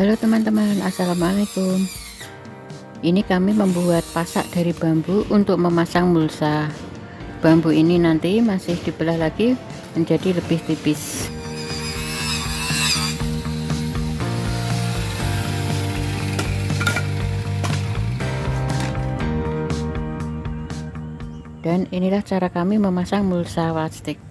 Halo teman-teman, Assalamualaikum. Ini kami membuat pasak dari bambu untuk memasang mulsa. Bambu ini nanti masih dibelah lagi menjadi lebih tipis. Dan inilah cara kami memasang mulsa wastik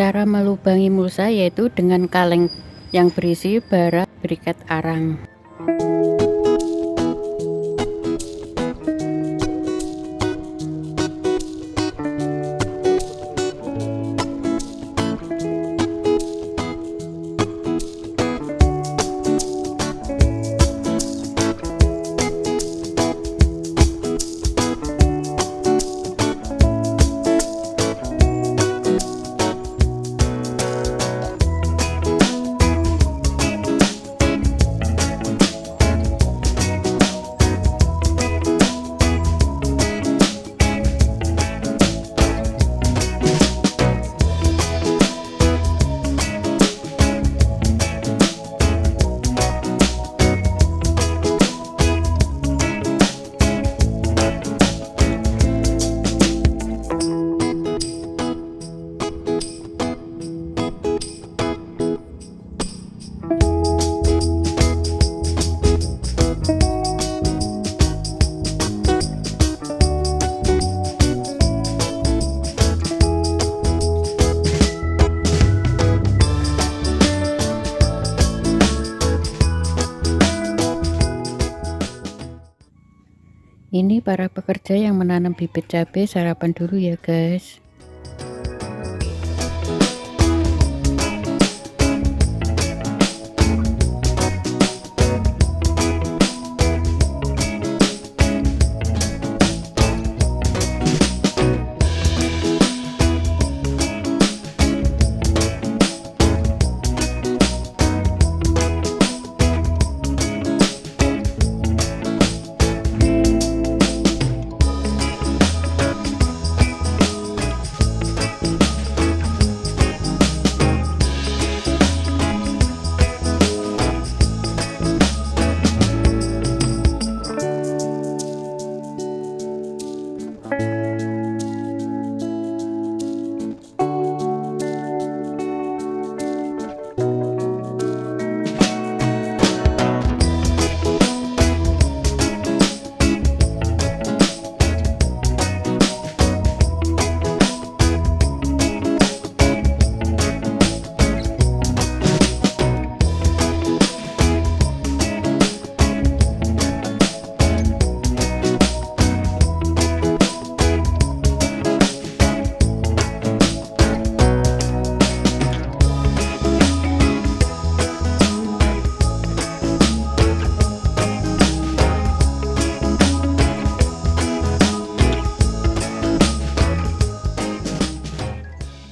Cara melubangi mulsa yaitu dengan kaleng yang berisi bara briket arang. Ini para pekerja yang menanam bibit cabai sarapan dulu ya guys.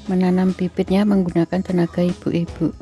Menanam bibitnya menggunakan tenaga ibu-ibu